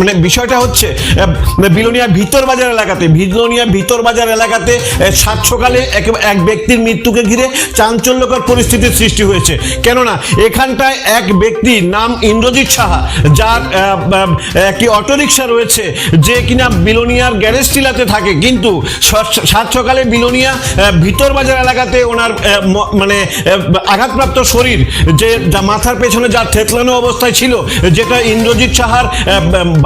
মানে বিষয়টা হচ্ছে বিলোনিয়া ভিতর বাজার এলাকাতে বিলোনিয়া ভিতর বাজার এলাকাতে সাত সকালে এক ব্যক্তির মৃত্যুকে ঘিরে চাঞ্চল্যকর পরিস্থিতির সৃষ্টি হয়েছে। কেননা, এখানটায় এক ব্যক্তি নাম ইন্দ্রজিৎ সাহা, যার একটি অটোরিকশা রয়েছে, যে কিনা বিলোনিয়ার গ্যারেজ টিলাতে থাকে। কিন্তু সাত সকালে বিলোনিয়া ভিতর বাজার এলাকাতে ওনার মানে আঘাতপ্রাপ্ত শরীর, যে মাথার পেছনে যা থেতলানো অবস্থায় ছিল, যেটা ইন্দ্রজিৎ সাহার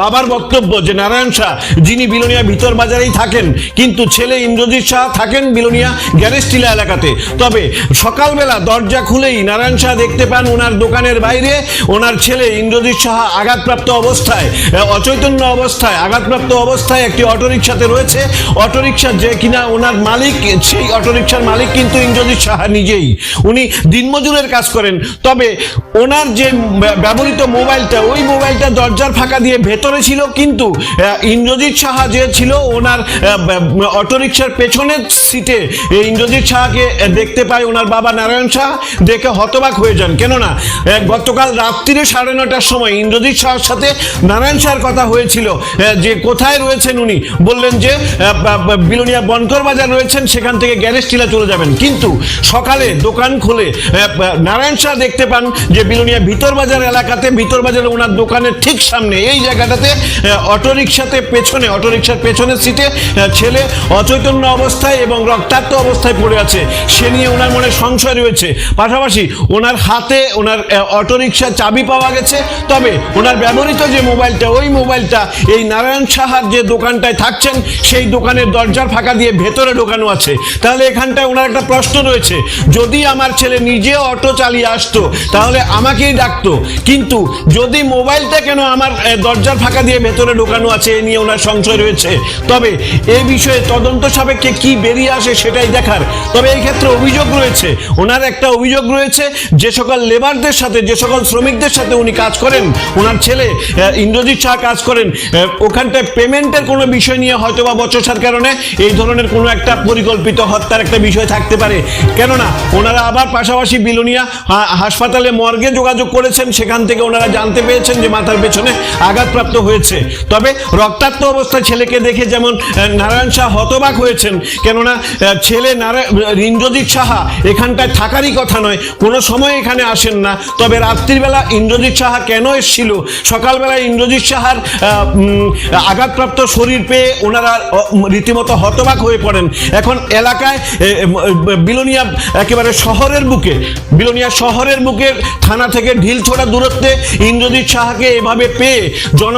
বাবার বক্তব্য যে নারায়ণ শাহ, যিনি বিলোনিয়া ভিতর বাজারেই থাকেন, কিন্তু ছেলে ইন্দ্রজিৎ শাহ থাকেন বিলোনিয়া গ্যারেজ টিলা এলাকাতে। তবে সকালবেলা দরজা খুলেই নারায়ণ শাহ দেখতে পান ওনার দোকানের বাইরে, ওনার ছেলে ইন্দ্রজিৎ সাহা আঘাতপ্রাপ্ত অবস্থায় অচৈতন্য অবস্থায়, আঘাতপ্রাপ্ত অবস্থায় একটি অটোরিকশাতে রয়েছে। অটোরিকশা যে কিনা ওনার মালিক, সেই অটোরিকশার মালিক কিন্তু ইন্দ্রজিৎ সাহা নিজেই। উনি দিনমজুরের কাজ করেন। তবে ওনার যে ব্যবহৃত মোবাইলটা, ওই মোবাইলটা দরজার ফাঁকা দিয়ে ভেতরে ছিল, কিন্তু ইন্দ্রজিৎ সাহা যে ছিল, ওনার অটোরিকশার পেছনের সিটে ইন্দ্রজিৎ সাহাকে দেখতে পায় ওনার বাবা নারায়ণ শাহ দেখে হতবাক হয়ে যান। কেননা গতকাল রাত্রিরে সাড়ে নটার সময় ইন্দ্রজিৎ শাহর সাথে নারায়ণ শাহর কথা হয়েছিল যে কোথায় রয়েছেন উনি, বললেন যে বিলোনিয়া বনকর বাজার রয়েছেন, সেখান থেকে গ্যারেজ টিলা চলে যাবেন। কিন্তু, সকালে দোকান খুলে নারায়ণ শাহ দেখতে পান যে, বিলোনিয়া ভিতর বাজার এলাকাতে, ভিতর বাজারে ওনার দোকানের ঠিক সামনে, এই জায়গাটাতে অটোরিকশাতে পেছনে, অটোরিকশার পেছনের সিটে ছেলে অচৈতন্য অবস্থায় এবং রক্তাক্ত অবস্থায় পড়ে আছে। সে নিয়ে ওনার মনে সংশয় রয়েছে। পাশাপাশি ওনার হাতে, ওনার অটোরিকশার চাবি পাওয়া গেছে। তবে ওনার ব্যবহৃত যে মোবাইলটা, ওই মোবাইলটা, এই নারায়ণ সাহার যে দোকানটায় থাকছেন, সেই দোকানের দরজার ফাঁকা দিয়ে ভেতরে ঢোকানো আছে। তাহলে এখানটায় ওনার একটা প্রশ্ন রয়েছে। যদি আমার ছেলে নিজে অটো চালিয়ে আসতো, তাহলে আমাকেই ডাকতো। কিন্তু যদি মোবাইলটা কেন আমার দরজার ফাঁকা দিয়ে ভেতরে ঢোকানো আছে, এ নিয়ে ওনার সংশয় রয়েছে। তবে এই বিষয়ে তদন্ত সাপেক্ষে কি বেরিয়ে আসে সেটাই দেখার। তবে এই ক্ষেত্রে অভিযোগ রয়েছে, ওনার একটা অভিযোগ রয়েছে, যে সকল লেবারদের সাথে, যে সকল শ্রমিকদের সাথে উনি কাজ করেন, ওনার ছেলে ইন্দ্রজিৎ শাহ কাজ করেন ওখানটায় পেমেন্টের কোনো বিষয় নিয়ে হয়তো বা বচসার কারণে এই ধরনের কোনো একটা পরিকল্পিত হত্যার একটা বিষয় থাকতে পারে। কেননা, ওনারা আবার পাশাপাশি বিলোনিয়া হাসপাতালে মর্গে যোগাযোগ করেছেন, সেখান থেকে ওনারা জানতে পেরেছেন যে মাথার পেছনে আঘাতপ্রাপ্ত হয়েছে। তবে রক্তাক্ত অবস্থায় ছেলেকে দেখে যেমন নারায়ণ শাহ হতবাক হয়েছেন, কেননা ছেলে নারায়ণ ইন্দ্রজিৎ সাহা এখানটায় থাকারই কথা নয়, কোনো সময় এখানে আসেন না। তবে রাত্রিবেলা ইন্দ্রজিৎ সাহা কেন এসেছিল? সকালবেলা ইন্দ্রজিৎ সাহার আঘাতপ্রাপ্ত শরীর পেয়ে ওনারা রীতিমতো হতবাক হয়ে পড়েন। এখন এলাকায় বিলোনিয়া একেবারে শহরের বুকে, বিলোনিয়া শহরের বুকে থানা থেকে ঢিল ছোড়া দূরত্বে ইন্দ্রজিৎ সাহাকে এভাবে পেয়ে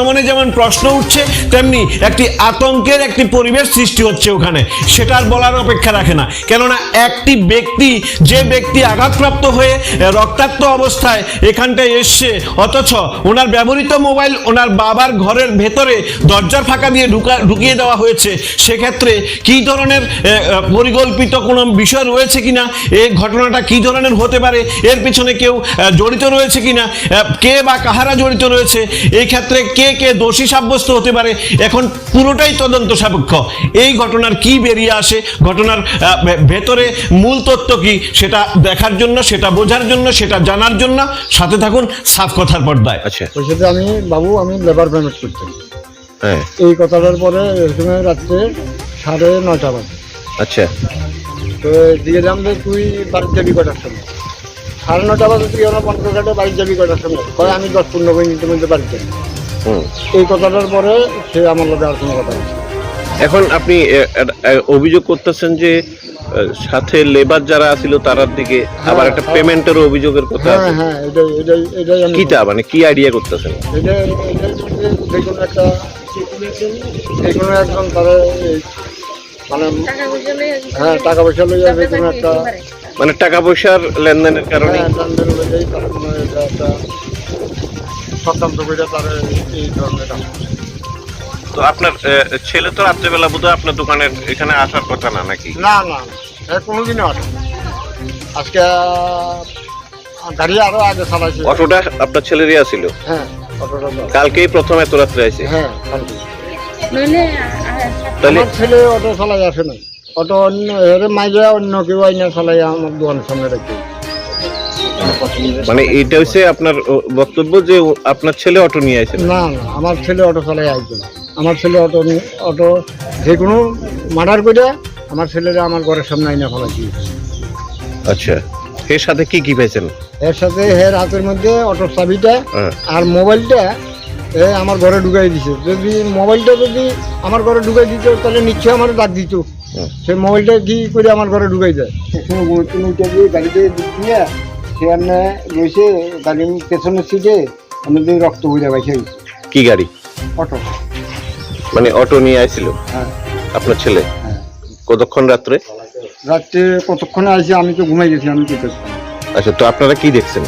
জনমনে যেমন প্রশ্ন উঠছে, তেমনি একটি আতঙ্কের একটি পরিবেশ সৃষ্টি হচ্ছে ওখানে। সেটা আর বলার অপেক্ষা রাখে না। কেননা একটি ব্যক্তি, যে ব্যক্তি আঘাতপ্রাপ্ত হয়ে রক্তাক্ত অবস্থায় এখানটায় এসছে, অথচ ওনার ব্যবহৃত মোবাইল ওনার বাবার ঘরের ভেতরে দরজার ফাঁকা দিয়ে ঢুকা ঢুকিয়ে দেওয়া হয়েছে। সেক্ষেত্রে কি ধরনের পরিকল্পিত কোনো বিষয় রয়েছে কিনা এই ঘটনাটা কি ধরনের হতে পারে, এর পিছনে কেউ জড়িত রয়েছে কিনা কে বা কাহারা জড়িত রয়েছে এই ক্ষেত্রে কে কে দোষী সাব্যস্ত হতে পারে। এখন পুরোটাই তদন্ত সাপেক্ষ। এই ঘটনার কি বেরিয়ে আসে? ঘটনার ভেতরে মূল তথ্য কি? সেটা দেখার জন্য সেটা বোঝার জন্য সেটা জানার জন্য। সাথে থাকুন সাফ কথার পর্দায়। আচ্ছা। আমি বাবু আমি লেবার পেমেন্ট করতাম হ্যাঁ। এই কথাটার পরে রাত্রে সাড়ে নয়টা বাজে। আচ্ছা। তো দিয়ে দিলাম যে তুই বাড়ির যাবি কটার সময়? সাড়ে নটা বাজে তুই আমার পনেরো ঘাটে বাড়ির যাবি কটার সময়? কয় আমি দশ পনেরো মিনিটের মধ্যে বাড়ি যাবি। এই কথাটার পরে সে আমার লোকের আর কোনো কথা বলছে এখন আপনি অভিযোগ করতেছেন যে সাথে লেবার যারা ছিল তারার দিকে আবার একটা হ্যাঁ। পেমেন্টের অভিযোগের কথা হ্যাঁ হ্যাঁ এটাই এটাই এটাই কিটা? মানে কি আইডিয়া করতেছেন? এটা যে কোনো একটা যে কোনো একজন তারা মানে টাকা পয়সা লইয়া হ্যাঁ টাকা পয়সা লইয়া যে কোনো একটা মানে টাকা পয়সার লেনদেনের কারণে? হ্যাঁ লেনদেন অনুযায়ী তারা কোনো একটা সত্যান্ত করে তারা এই ধরনের তো আপনার ছেলে তো রাত্রেবেলা বোধহয় আপনার দোকানের এখানে আসার কথা না নাকি? না না কোনোদিনও আসে আজকে গাড়ি আরও আগে চালাইছে। অটোটা আপনার ছেলেরই আছিল? হ্যাঁ অটোটা কালকেই প্রথম এত রাত্রে আছে হ্যাঁ কালকে। তাহলে আমার ছেলে অটো চালাই আসে না অটো অন্য এর মাইজা অন্য কেউ আইনা চালাই আমার দোকানের সামনে রেখে মানে এটা হচ্ছে আপনার বক্তব্য যে আপনার ছেলে অটো নিয়ে আসেন না না আমার ছেলে অটো চালাই আসবে না। আমার ছেলে অটো নিয়ে অটো যে কোনো মার্ডার করে আমার ছেলেরা আমার ঘরের সামনে আইনা ফেলা দিয়েছে আচ্ছা এর সাথে কি কি পেয়েছেন এর সাথে এর হাতের মধ্যে অটোর চাবিটা হ্যাঁ। আর মোবাইলটা এ আমার ঘরে ঢুকাই দিছে যদি মোবাইলটা যদি আমার ঘরে ঢুকাই দিত তাহলে নিশ্চয়ই আমার ডাক দিত হুম। সেই মোবাইলটা কি করে আমার ঘরে ঢুকাই দিয়ে গাড়িতে দিয়ে সেখানে রয়েছে গাড়ির পেছনের সিটে আমাদের রক্ত হয়ে যাবে সেই কি গাড়ি? অটো। মানে অটো নিয়ে আসছিল হ্যাঁ। আপনার ছেলে? হ্যাঁ। কতক্ষণ রাত্রে? রাত্রে কতক্ষণে আসে আমি তো ঘুমাই গেছি আমি কি করতাম আচ্ছা তো আপনারা কি দেখছেন?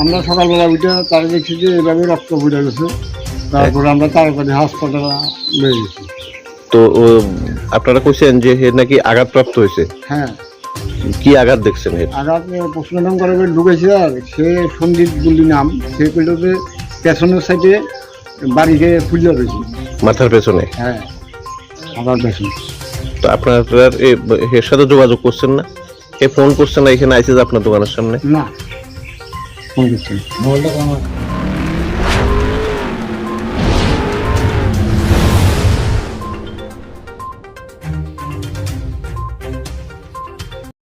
আমরা সকালবেলা উঠে তারা দেখছি যে এভাবে রক্ত ফুটে গেছে। তারপরে আমরা তাড়াতাড়ি হাসপাতালে নিয়ে গেছি। তো আপনারা কইছেন যে নাকি আঘাতপ্রাপ্ত হয়েছে? হ্যাঁ। কি আঘাত দেখছেন আঘাত পোস্টমর্টম করে ঢুকেছে আর সে সন্দীপ গুলি নাম সে কইল যে পেছনের সাইডে বাড়িতে ফুলে রয়েছে মাথার পেছনে? হ্যাঁ আবার পেছন। তো আপনারা এর সাথে যোগাযোগ করছেন না? এ ফোন করছেন না এখানে আইসে আপনার দোকানের সামনে? না ফোন করছেন